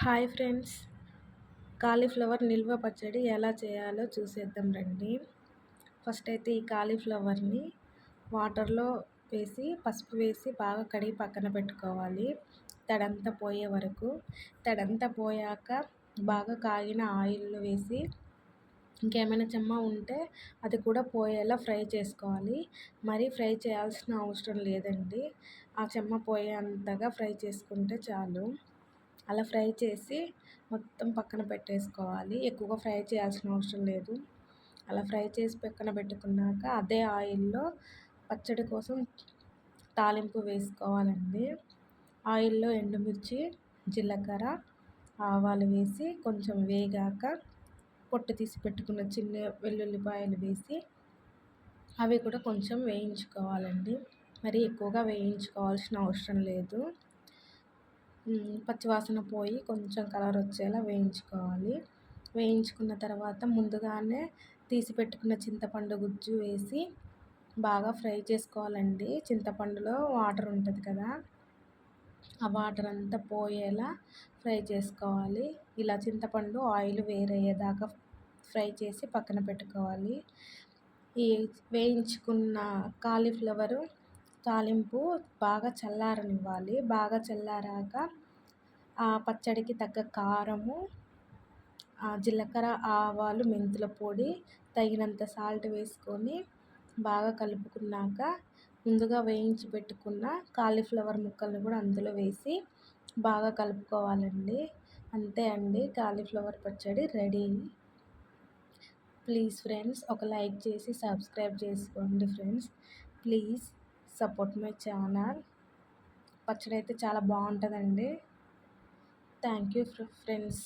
Hi friends. Cauliflower నిల్వ పచ్చడి ఎలా చేయాలో చూసేద్దాం రండి. ఫస్ట్ అయితే ఈ కాలీఫ్లవర్ని వాటర్లో వేసి పసుపు వేసి బాగా కడిగి పక్కన పెట్టుకోవాలి. తడంతా పోయే వరకు. తడంతా పోయాక బాగా కాగిన ఆయిల్లో వేసి ఇంకేమైనా చెమ్మ ఉంటే అది కూడా పోయేలా ఫ్రై చేసుకోవాలి. మరీ ఫ్రై చేయాల్సిన అవసరం లేదండి. ఆ చెమ్మ పోయేంతగా ఫ్రై చేసుకుంటే చాలు. అలా ఫ్రై చేసి మొత్తం పక్కన పెట్టేసుకోవాలి. ఎక్కువగా ఫ్రై చేయాల్సిన అవసరం లేదు. అలా ఫ్రై చేసి పక్కన పెట్టుకున్నాక అదే ఆయిల్లో పచ్చడి కోసం తాలింపు వేసుకోవాలండి. ఆయిల్లో ఎండుమిర్చి జీలకర్ర ఆవాలు వేసి కొంచెం వేగాక పొట్టు తీసి పెట్టుకున్న చిన్న వెల్లుల్లిపాయలు వేసి అవి కూడా కొంచెం వేయించుకోవాలండి. మరి ఎక్కువగా వేయించుకోవాల్సిన అవసరం లేదు. పచ్చివాసన పోయి కొంచెం కలర్ వచ్చేలా వేయించుకోవాలి. వేయించుకున్న తర్వాత ముందుగానే తీసి పెట్టుకున్న చింతపండు గుజ్జు వేసి బాగా ఫ్రై చేసుకోవాలండి. చింతపండులో వాటర్ ఉంటుంది కదా ఆ వాటర్ అంతా పోయేలా ఫ్రై చేసుకోవాలి. ఇలా చింతపండు ఆయిల్ వేరయ్యేదాకా ఫ్రై చేసి పక్కన పెట్టుకోవాలి. ఈ వేయించుకున్న కాలీఫ్లవరు తాలింపు బాగా చల్లారనివ్వాలి. బాగా చల్లారాక ఆ పచ్చడికి తగ్గ కారము జీలకర్ర ఆవాలు మెంతుల పొడి తగినంత సాల్ట్ వేసుకొని బాగా కలుపుకున్నాక ముందుగా వేయించి పెట్టుకున్న కాలీఫ్లవర్ ముక్కలను కూడా అందులో వేసి బాగా కలుపుకోవాలండి. అంతే అండి కాలీఫ్లవర్ పచ్చడి రెడీ. ప్లీజ్ ఫ్రెండ్స్ ఒక లైక్ చేసి సబ్స్క్రైబ్ చేసుకోండి friends. Please support my channel. పచ్చడి అయితే చాలా బాగుంటుందండి. Thank you friends.